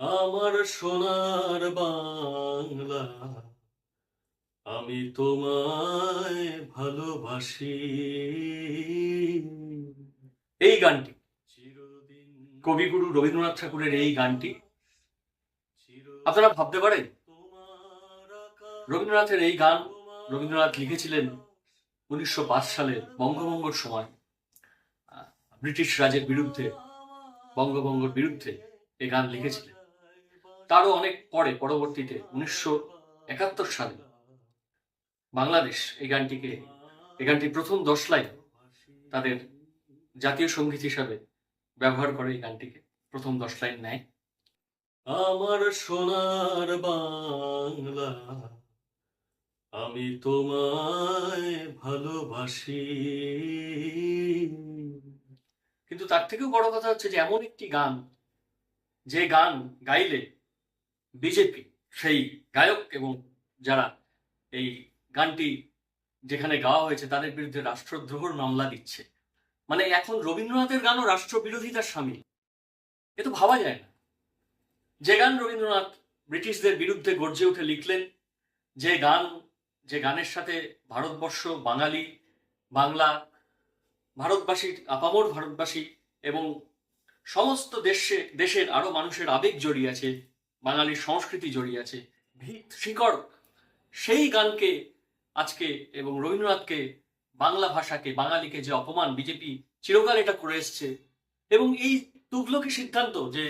আমার সোনার বাংলা, আমি তোমায় ভালোবাসি। এই গানটি, কবিগুরু রবীন্দ্রনাথ ঠাকুরের এই গানটি, আপনারা ভাবতে পারেন, রবীন্দ্রনাথের এই গান রবীন্দ্রনাথ লিখেছিলেন উনিশশো পাঁচ সালে বঙ্গভঙ্গর সময়। ব্রিটিশ রাজের বিরুদ্ধে, বঙ্গভঙ্গর বিরুদ্ধে এই গান লিখেছিলেন। তারও অনেক পরে পরবর্তীতে উনিশশো একাত্তর সালে বাংলাদেশ এই গানটিকে এই গানটি প্রথম দশ লাইন তাদের জাতীয় সংগীত হিসাবে ব্যবহার করে এই গানটিকে প্রথম দশ লাইন নেয়। আমার সোনার বাংলা আমি তোমায় ভালোবাসি। কিন্তু তার থেকেও বড় কথা হচ্ছে যে এমন একটি গান যে গান গাইলে বিজেপি, সেই গায়ক এবং যারা এই গানটি যেখানে গাওয়া হয়েছে তাদের বিরুদ্ধে রাষ্ট্রদ্রোহর মামলা দিচ্ছে। মানে এখন রবীন্দ্রনাথের গানও রাষ্ট্রবিরোধিতার সামিল এ তো ভাবা যায় না। যে গান রবীন্দ্রনাথ ব্রিটিশদের বিরুদ্ধে গর্জে উঠে লিখলেন, যে গান, যে গানের সাথে ভারতবর্ষ, বাঙালি, বাংলা ভারতবাসী আপামর ভারতবাসী এবং সমস্ত দেশে, দেশের আরও মানুষের আবেগ জড়িয়ে আছে বাঙালির সংস্কৃতি জড়িয়ে আছে। ভিত। শিকড় সেই গানকে আজকে এবং রবীন্দ্রনাথকে বাংলা ভাষাকে বাঙালিকে যে অপমান বিজেপি চিরকাল এটা করে এসছে। এবং এই তুগলকি সিদ্ধান্ত যে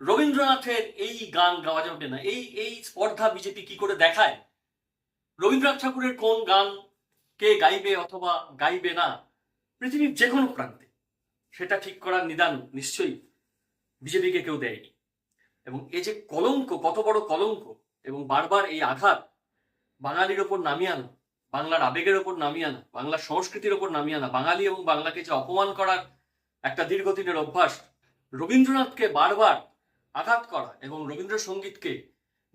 রবীন্দ্রনাথের এই গান গাওয়া যাবে না এই এই স্পর্ধা বিজেপি কি করে দেখায়? রবীন্দ্রনাথ ঠাকুরের কোন গান কে গাইবে অথবা গাইবে না পৃথিবীর যে কোনো প্রান্তে সেটা ঠিক করার নিদান নিশ্চয়ই বিজেপিকে কেউ দেয়নি। এবং এই যে কলঙ্ক, কত বড় কলঙ্ক, এবং বারবার এই আঘাত বাঙালির ওপর নামিয়ে আনা, বাংলার আবেগের ওপর নামিয়ে আনা, বাংলার সংস্কৃতির ওপর নামিয়ে আনা, বাঙালি এবং বাংলাকে যে অপমান করার একটা দীর্ঘদিনের অভ্যাস, রবীন্দ্রনাথকে বারবার আঘাত করা এবং রবীন্দ্রসঙ্গীতকে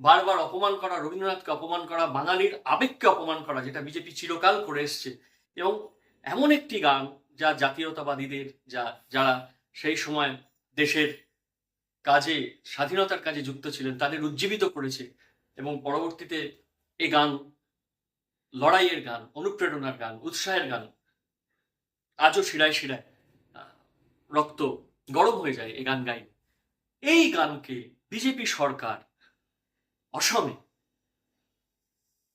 বারবার অপমান করা, রবীন্দ্রনাথকে অপমান করা, বাঙালির আবেগকে অপমান করা, যেটা বিজেপি চিরকাল করে এসছে। এবং এমন একটি গান যা জাতীয়তাবাদীদের, যা, যারা সেই সময় দেশের কাজে, স্বাধীনতার কাজে যুক্ত ছিলেন, তাদের উজ্জীবিত করেছে এবং পরবর্তীতে এ গান, লড়াইয়ের গান, অনুপ্রেরণার গান, উৎসাহের গান, আজও শিরায় শিরায় রক্ত গরম হয়ে যায় এই গান গাই এই গানকে বিজেপি সরকার অসমে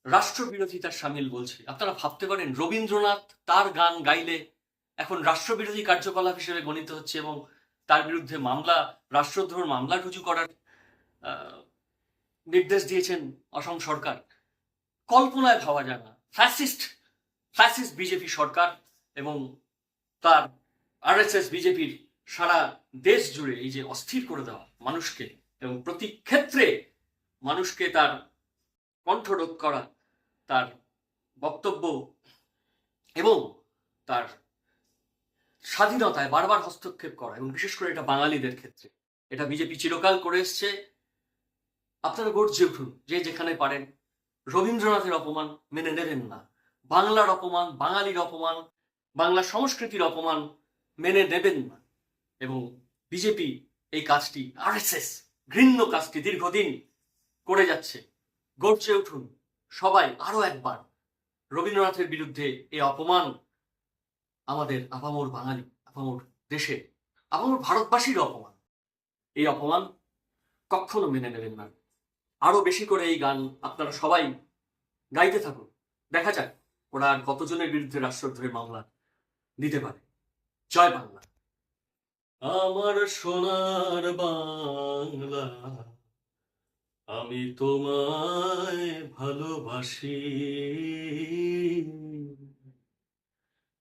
রাষ্ট্রবিরোধিতার সামিল বলছে। আপনারা ভাবতে পারেন, রবীন্দ্রনাথ তার গান গাইলে এখন রাষ্ট্রবিরোধী কার্যকলাপ হিসেবে গণিত হচ্ছে এবং তার বিরুদ্ধে মামলা রাষ্ট্রদ্রোহ মামলা রুজু করার নির্দেশ দিয়েছেন অসম সরকার। কল্পনায় ভাবা যায় না। ফ্যাসিস্ট ফ্যাসিস্ট বিজেপি সরকার এবং তার আরএসএস বিজেপির সারা দেশ জুড়ে এই যে অস্থির করে দেওয়া মানুষকে এবং প্রতি ক্ষেত্রে মানুষকে তার কণ্ঠরোধ করা, তার বক্তব্য এবং তার স্বাধীনতায় বারবার হস্তক্ষেপ করা এবং বিশেষ করে এটা বাঙালিদের ক্ষেত্রে। এটা বিজেপি চিরকাল করে এসছে। আপনারা গর্জে উঠুন, যে যেখানে পারেন। রবীন্দ্রনাথের অপমান মেনে নেবেন না। বাংলার অপমান, বাঙালির অপমান, বাংলা সংস্কৃতির অপমান মেনে নেবেন না। এবং বিজেপি এই কাজটি, আরএসএস ঘৃণ্য কাজটি দীর্ঘদিন করে যাচ্ছে। গর্জে উঠুন সবাই আরও একবার। রবীন্দ্রনাথের বিরুদ্ধে এই অপমান আমাদের আপামর বাঙালি, আপামর দেশে, আপামর ভারতবাসীর অপমান। এই অপমান কখনো মেনে নেবেন না। আরও বেশি করে এই গান আপনারা সবাই গাইতে থাকুন। দেখা যাক ওরা কতজনের বিরুদ্ধে রাষ্ট্রদ্রোহের মামলা দিতে পারে। জয় বাংলা। আমার সোনার বাংলা, আমি তোমায় ভালোবাসি।